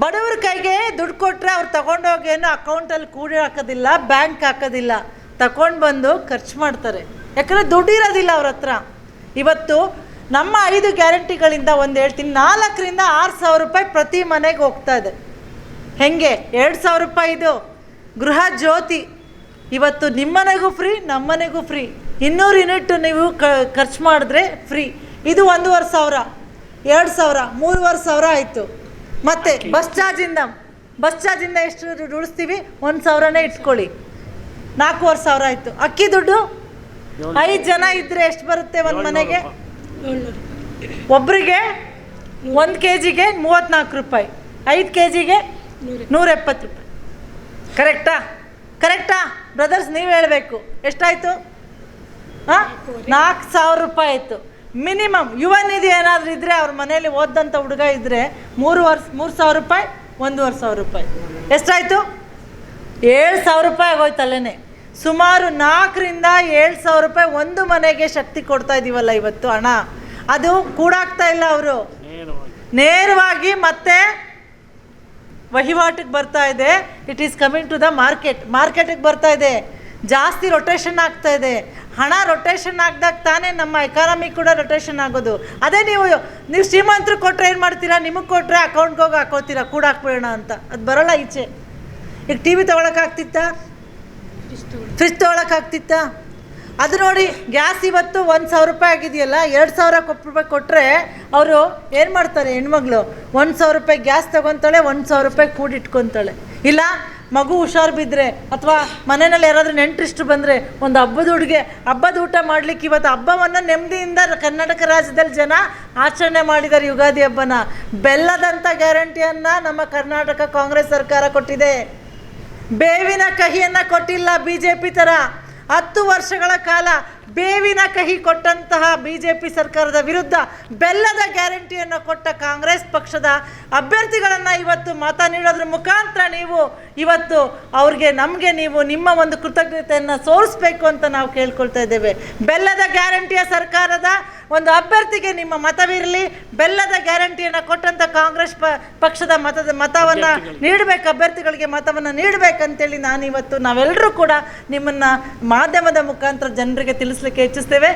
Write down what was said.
ಬಡವ್ರ ಕೈಗೆ ದುಡ್ಡು ಕೊಟ್ಟರೆ ಅವ್ರು ತಗೊಂಡೋಗಿ ಏನು ಅಕೌಂಟಲ್ಲಿ ಕೂಡಿ ಹಾಕೋದಿಲ್ಲ, ಬ್ಯಾಂಕ್ ಹಾಕೋದಿಲ್ಲ ತಗೊಂಡು ಬಂದು ಖರ್ಚು ಮಾಡ್ತಾರೆ. ಯಾಕಂದರೆ ದುಡ್ಡು ಇರೋದಿಲ್ಲ ಅವ್ರ ಹತ್ರ. ಇವತ್ತು ನಮ್ಮ ಐದು ಗ್ಯಾರಂಟಿಗಳಿಂದ ಒಂದು ಹೇಳ್ತೀನಿ, ನಾಲ್ಕರಿಂದ ಆರು ಸಾವಿರ ರೂಪಾಯಿ ಪ್ರತಿ ಮನೆಗೆ ಹೋಗ್ತಾ ಇದೆ. ಹೆಂಗೆ? ಎರಡು ಸಾವಿರ ರೂಪಾಯಿ ಇದು. ಗೃಹ ಜ್ಯೋತಿ. ಇವತ್ತು ನಿಮ್ಮನೆಗೂ ಫ್ರೀ, ನಮ್ಮನೆಗೂ ಫ್ರೀ. ಇನ್ನೂರು ಯೂನಿಟ್ ನೀವು ಕ, ಖರ್ಚು ಮಾಡಿದ್ರೆ ಫ್ರೀ. ಇದು ಒಂದೂವರೆ ಸಾವಿರ, ಎರಡು ಸಾವಿರ, ಮೂರುವರೆ ಸಾವಿರ ಆಯಿತು. ಮತ್ತೆ ಬಸ್ ಚಾರ್ಜಿಂದ ಬಸ್ ಚಾರ್ಜಿಂದ ಎಷ್ಟು ದುಡ್ಡು ಉಳಿಸ್ತೀವಿ ಒಂದು ಸಾವಿರನೇ ಇಟ್ಕೊಳ್ಳಿ. ನಾಲ್ಕೂವರೆ ಸಾವಿರ ಆಯಿತು. ಅಕ್ಕಿ ದುಡ್ಡು? ಐದು ಜನ ಇದ್ದರೆ ಎಷ್ಟು ಬರುತ್ತೆ ಒಂದು ಮನೆಗೆ? ಒಬ್ಬರಿಗೆ ಒಂದು ಕೆ ಜಿಗೆ ಮೂವತ್ತ್ನಾಲ್ಕು ರೂಪಾಯಿ. ಐದು ಕೆ ಜಿಗೆ ನೂರ ಎಪ್ಪತ್ತು ರೂಪಾಯಿ. ಕರೆಕ್ಟಾ? ಕರೆಕ್ಟಾ? ಬ್ರದರ್ಸ್ ನೀವು ಹೇಳಬೇಕು. ಎಷ್ಟಾಯಿತು? ಹಾಂ? ನಾಲ್ಕು ಸಾವಿರ ರೂಪಾಯಿ ಆಯಿತು. ಮಿನಿಮಮ್ ಯುವ ನಿಧಿ ಏನಾದರೂ ಇದ್ದರೆ ಅವ್ರ ಮನೆಯಲ್ಲಿ ಓದಂಥ ಹುಡುಗ ಇದ್ದರೆ ಮೂರು ವರ್ಷ, ಮೂರು ಸಾವಿರ ರೂಪಾಯಿ, ಒಂದೂವರೆ ಸಾವಿರ ರೂಪಾಯಿ. ಎಷ್ಟಾಯಿತು? ಏಳು ಸಾವಿರ ರೂಪಾಯಿ ಆಗೋಯ್ತು ಅಲ್ಲೇ ಸುಮಾರು ನಾಲ್ಕರಿಂದ ಏಳು ಸಾವಿರ ರೂಪಾಯಿ ಒಂದು ಮನೆಗೆ ಶಕ್ತಿ ಕೊಡ್ತಾ ಇದ್ದೀವಲ್ಲ ಇವತ್ತು ಹಣ ಅದು ಕೂಡಾಗ್ತಾ ಇಲ್ಲ ಅವರು. ನೇರವಾಗಿ ಮತ್ತೆ ವಹಿವಾಟಿಗೆ ಬರ್ತಾ ಇದೆ. It is coming to the market ಮಾರ್ಕೆಟಿಗೆ ಬರ್ತಾ ಇದೆ. ಜಾಸ್ತಿ ರೊಟೇಷನ್ ಆಗ್ತಾ ಇದೆ. ಹಣ ರೊಟೇಷನ್ ಆಗ್ದಾಗ ತಾನೇ ನಮ್ಮ ಎಕಾನಮಿ ಕೂಡ ರೊಟೇಷನ್ ಆಗೋದು. ಅದೇ ನೀವು ನೀವು ಶ್ರೀಮಂತರು ಕೊಟ್ಟರೆ ಏನು ಮಾಡ್ತೀರಾ? ನಿಮಗೆ ಕೊಟ್ಟರೆ ಅಕೌಂಟ್ಗೆ ಹೋಗಿ ಹಾಕೋತೀರಾ? ಕೂಡ ಹಾಕ್ಬಿಡೋಣ ಅಂತ. ಅದು ಬರೋಲ್ಲ ಈಚೆ. ಈಗ ಟಿ ವಿ ತೊಗೊಳಕ್ಕಾಗ್ತಿತ್ತಾ ಫ್ರಿಜ್ ತೊಗೊಳಕ್ಕಾಗ್ತಿತ್ತಾ ಅದು ನೋಡಿ, ಗ್ಯಾಸ್ ಇವತ್ತು ಒಂದು ಸಾವಿರ ರೂಪಾಯಿ ಆಗಿದೆಯಲ್ಲ, ಎರಡು ಸಾವಿರ ರೂಪಾಯಿ ಕೊಟ್ಟರೆ ಅವರು ಏನು ಮಾಡ್ತಾರೆ ಹೆಣ್ಮಗಳು? ಒಂದು ಸಾವಿರ ರೂಪಾಯಿ ಗ್ಯಾಸ್ ತೊಗೊತಾಳೆ, ಒಂದು ಸಾವಿರ ರೂಪಾಯಿ ಕೂಡಿಟ್ಕೊತಾಳೆ. ಇಲ್ಲ ಮಗು ಹುಷಾರು ಬಿದ್ದರೆ ಅಥವಾ ಮನೆಯಲ್ಲಿ ಯಾರಾದರೂ ನೆಂಟರಿಷ್ಟು ಬಂದರೆ ಒಂದು ಹಬ್ಬದ ಹುಡುಗೆ ಹಬ್ಬದ ಊಟ ಮಾಡಲಿಕ್ಕೆ ಇವತ್ತು ಹಬ್ಬವನ್ನು ನೆಮ್ಮದಿಯಿಂದ ಕರ್ನಾಟಕ ರಾಜ್ಯದಲ್ಲಿ ಜನ ಆಚರಣೆ ಮಾಡಿದ್ದಾರೆ ಯುಗಾದಿ ಹಬ್ಬನ. ಬೆಲ್ಲದಂಥ ಗ್ಯಾರಂಟಿಯನ್ನು ನಮ್ಮ ಕರ್ನಾಟಕ ಕಾಂಗ್ರೆಸ್ ಸರ್ಕಾರ ಕೊಟ್ಟಿದೆ. ಬೇವಿನ ಕಹಿಯನ್ನು ಕೊಟ್ಟಿಲ್ಲ ಬಿ ಜೆ ಪಿ ಥರ ಹತ್ತು ವರ್ಷಗಳ ಕಾಲ ಬೇವಿನ ಕಹಿ ಕೊಟ್ಟಂತಹ ಬಿ ಜೆ ಪಿ ಸರ್ಕಾರದ ವಿರುದ್ಧ ಬೆಲ್ಲದ ಗ್ಯಾರಂಟಿಯನ್ನು ಕೊಟ್ಟ ಕಾಂಗ್ರೆಸ್ ಪಕ್ಷದ ಅಭ್ಯರ್ಥಿಗಳನ್ನು ಇವತ್ತು ಮತ ನೀಡೋದ್ರ ಮುಖಾಂತರ ನೀವು ಇವತ್ತು ಅವ್ರಿಗೆ ನಮಗೆ ನೀವು ನಿಮ್ಮ ಒಂದು ಕೃತಜ್ಞತೆಯನ್ನು ಸೋರಿಸ್ಬೇಕು ಅಂತ ನಾವು ಕೇಳ್ಕೊಳ್ತಾ ಇದ್ದೇವೆ. ಬೆಲ್ಲದ ಗ್ಯಾರಂಟಿಯ ಸರ್ಕಾರದ ಒಂದು ಅಭ್ಯರ್ಥಿಗೆ ನಿಮ್ಮ ಮತವಿರಲಿ ಬೆಲ್ಲದ ಗ್ಯಾರಂಟಿಯನ್ನು ಕೊಟ್ಟಂಥ ಕಾಂಗ್ರೆಸ್ ಪ ಪಕ್ಷದ ಮತದ ಮತವನ್ನು ನೀಡಬೇಕು ಅಭ್ಯರ್ಥಿಗಳಿಗೆ ಮತವನ್ನು ನೀಡಬೇಕಂತೇಳಿ ನಾನಿವತ್ತು ನಾವೆಲ್ಲರೂ ಕೂಡ ನಿಮ್ಮನ್ನು ಮಾಧ್ಯಮದ ಮುಖಾಂತರ ಜನರಿಗೆ ತಿಳಿಸ್ಲಿಕ್ಕೆ ಹೆಚ್ಚಿಸ್ತೇವೆ